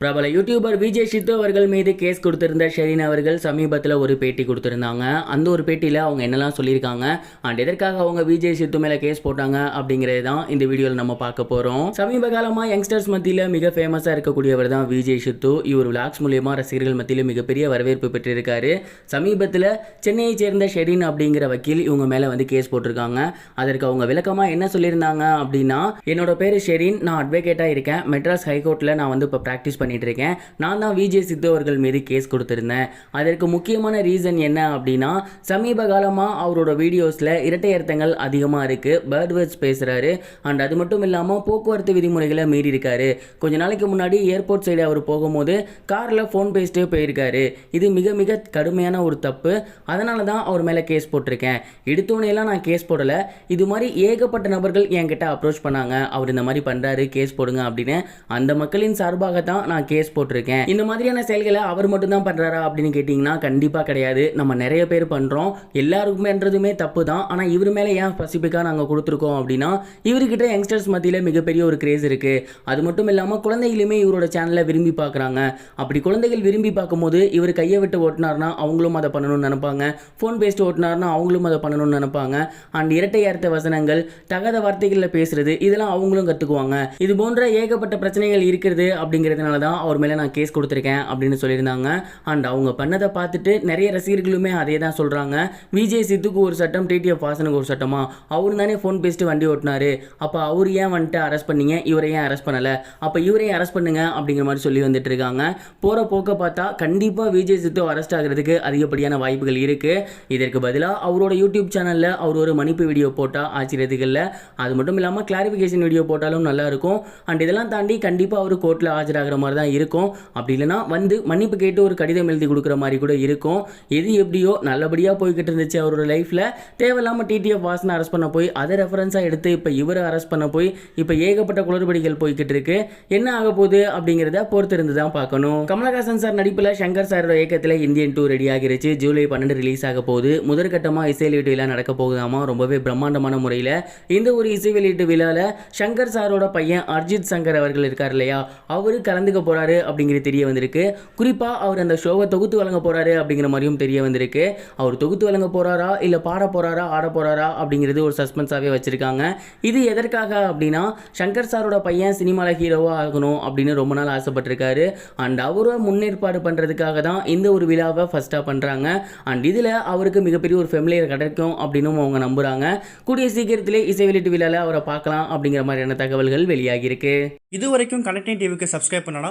பிரபல யூடியூபர் விஜய் சித்து அவர்கள் மீது கேஸ் கொடுத்திருந்த ஷெரீன் அவர்கள் சமீபத்தில் ஒரு பேட்டி கொடுத்திருந்தாங்க. அந்த ஒரு பேட்டியில் அவங்க என்னெல்லாம் சொல்லியிருக்காங்க? அண்ட் எதற்காக அவங்க விஜய் சித்து மேலே கேஸ் போட்டாங்க அப்படிங்கிறது தான் இந்த வீடியோவில் நம்ம பார்க்க போகிறோம் சமீப காலமாக யங்ஸ்டர்ஸ் மத்தியில் மிக ஃபேமஸாக இருக்கக்கூடியவர் தான் விஜய் சித்து. இவர் விளாக்ஸ் மூலியமாக ரசிகர்கள் மத்தியில் மிகப்பெரிய வரவேற்பு பெற்றிருக்காரு. சமீபத்தில் சென்னையை சேர்ந்த ஷெரீன் அப்படிங்கிற வக்கீல் இவங்க மேலே வந்து கேஸ் போட்டிருக்காங்க. அதற்கு அவங்க விளக்கமாக என்ன சொல்லியிருந்தாங்க அப்படின்னா என்னோட பேர் ஷெரீன். நான் அட்வொகேட்டாக இருக்கேன். மெட்ராஸ் ஹைகோர்ட்டில் நான் வந்து இப்போ ப்ராக்டிஸ் பண்ணிட்டு இருக்கேன் நான் தான் விஜய் சித்து அவர்கள் மீது கேஸ் கொடுத்துருந்தேன். அதற்கு முக்கியமான ரீசன் என்ன அப்படின்னா சமீப காலமாக அவரோட வீடியோஸில் இரட்டை அர்த்தங்கள் அதிகமாக இருக்குது பேர்ட் வேர்ட்ஸ் பேசுகிறாரு அண்ட் அது மட்டும் இல்லாமல் போக்குவரத்து விதிமுறைகளை மீறி இருக்காரு. கொஞ்ச நாளைக்கு முன்னாடி ஏர்போர்ட் சைடு அவர் போகும்போது காரில் ஃபோன் பேசிட்டே போயிருக்காரு. இது மிக மிக கடுமையான ஒரு தப்பு. அதனால தான் அவர் மேலே கேஸ் போட்டிருக்கேன். எடுத்தோனையெல்லாம் நான் கேஸ் போடலை. இது மாதிரி ஏகப்பட்ட நபர்கள் என்கிட்ட அப்ரோச் பண்ணாங்க. அவர் இந்த மாதிரி பண்ணுறாரு கேஸ் போடுங்க அப்படின்னு. அந்த மக்களின் சார்பாக தான் நான் கேஸ் போட்டிருக்கேன். இந்த மாதிரியான செயல்களை அவர் மட்டும் தான் பண்ணுறாரா அப்படின்னு கேட்டிங்கன்னா கண்டிப்பாக கிடையாது. நம்ம நிறைய பேர் பண்ணுறோம் எல்லாருக்குமேன்றதுமே தப்பு தான் ஆனால் இவர் மேலே ஏன் ஸ்பெசிஃபிக்காக நாங்கள் கொடுத்துருக்கோம் அப்படின்னா இவர்கிட்ட யங்ஸ்டர்ஸ் மத்தியில் மிகப்பெரிய ஒரு கிரேஸ் இருக்குது அது மட்டும் இல்லாமல் குழந்தைகளுமே இவரோட சேனலை விரும்பி பார்க்குறாங்க. அப்படி குழந்தைகள் விரும்பி பார்க்கும்போது இவர் கையை விட்டு ஓட்டினார்னா அவங்களும் அதை பண்ணணும்னு நினைப்பாங்க. ஃபோன் பேசிட்டு ஓட்டினார்னா அவங்களும் அதை பண்ணணும்னு நினைப்பாங்க. அண்ட் இரட்டை அர்த்த வசனங்கள் தகாத வார்த்தைகளில் பேசுறது இதெல்லாம் அவங்களும் கற்றுக்குவாங்க இது போன்ற ஏகப்பட்ட பிரச்சனைகள் இருக்கிறது அப்படிங்கிறதுனால தான் தான் அவர் மேலே நான் கேஸ் கொடுத்துருக்கேன் அப்படின்னு சொல்லியிருந்தாங்க. அண்ட் அவங்க பண்ணதை பார்த்துட்டு நிறைய ரசிகர்களுமே அதே தான் சொல்கிறாங்க விஜய் சித்துக்கு ஒரு சட்டம் டிடிஎஃப் வாசனுக்கு ஒரு சட்டமா? அவர் தானே ஃபோன் பேசிட்டு வண்டி ஓட்டினாரு. அப்போ அவர் ஏன் வந்துட்டு அரெஸ்ட் பண்ணீங்க? இவரை ஏன் அரெஸ்ட் பண்ணலை? அப்போ இவரையும் அரெஸ்ட் பண்ணுங்க அப்படிங்கிற மாதிரி சொல்லி வந்துட்டு இருக்காங்க. போகிற போக்க பார்த்தா கண்டிப்பாக விஜய் சித்து அரெஸ்ட் ஆகிறதுக்கு அதிகப்படியான வாய்ப்புகள் இருக்குது இதற்கு பதிலாக அவரோட யூடியூப் சேனலில் அவர் ஒரு மன்னிப்பு வீடியோ போட்டால் ஆச்சரியத்துக்கு இல்லை அது மட்டும் இல்லாமல் கிளாரிஃபிகேஷன் வீடியோ போட்டாலும் நல்லா இருக்கும். அண்ட் இதெல்லாம் தாண்டி கண்டிப்பாக அவர் கோர்ட்டில் ஆஜராகிற மாதிரி தான் இருக்கும். அப்படி இல்லைன்னா வந்து மன்னிப்பு கேட்டு ஒரு கடிதம் எழுதி கொடுக்குற மாதிரி கூட இருக்கும். எது எப்படியோ நல்லபடியாக போய்கிட்டு இருந்துச்சு அவரோட லைஃப்பில் தேவையில்லாமல் டிடிஎஃப் வாசனை அரெஸ்ட் பண்ண போய் அதை ரெஃபரன்ஸாக எடுத்து இப்போ இவரை அரெஸ்ட் பண்ண போய் இப்போ ஏகப்பட்ட குளறுபடிகள் போய்கிட்டு இருக்கு. என்ன ஆக போகுது அப்படிங்கிறத பொறுத்திருந்து தான் பார்க்கணும். கமலஹாசன் சார் நடிப்பில் சங்கர் சாரோட இயக்கத்தில் இந்தியன் டூ ரெடி ஆகிருச்சு. ஜூலை பன்னெண்டு ரிலீஸ் ஆக போகுது. முதற்கட்டமாக இசை வெளியீட்டு விழா நடக்க போகுதாமா? ரொம்பவே பிரம்மாண்டமான முறையில். இந்த ஒரு இசை வெளியீட்டு விழாவில் சங்கர் சாரோட பையன் அர்ஜித் சங்கர் அவர்கள் இருக்கார் இல்லையா? அவரு கலந்துக்க போறாரு அப்படிங்கிறது தெரிய வந்திருக்கு. குறிப்பாக அவர் அந்த ஷோவை தொகுத்து வழங்க போகிறாரு அப்படிங்கிற மாதிரியும் தெரிய வந்திருக்கு. அவர் தொகுத்து வழங்க போறாரா? இல்லை பாட போறாரா? ஆட போகிறாரா அப்படிங்கிறது ஒரு சஸ்பென்ஸாகவே வச்சுருக்காங்க. இது எதற்காக அப்படின்னா சங்கர் சாரோட பையன் சினிமாவில் ஹீரோவாக ஆகணும் அப்படின்னு ரொம்ப நாள் ஆசைப்பட்டிருக்காரு. அண்ட் அவரை முன்னேற்பாடு பண்ணுறதுக்காக தான் இந்த ஒரு விழாவை ஃபஸ்ட்டாக பண்ணுறாங்க அண்ட் இதில் அவருக்கு மிகப்பெரிய ஒரு ஃபெமிலியர் கிடைக்கும் அப்படின்னும் அவங்க நம்புகிறாங்க கூடிய சீக்கிரத்திலே இசை வெளியீட்டு விழாவில் அவரை பார்க்கலாம் அப்படிங்கிற மாதிரியான தகவல்கள் வெளியாகியிருக்கு. இது வரைக்கும் கனெக்டிங் டிவிக்கு சப்ஸ்கிரைப் பண்ணனா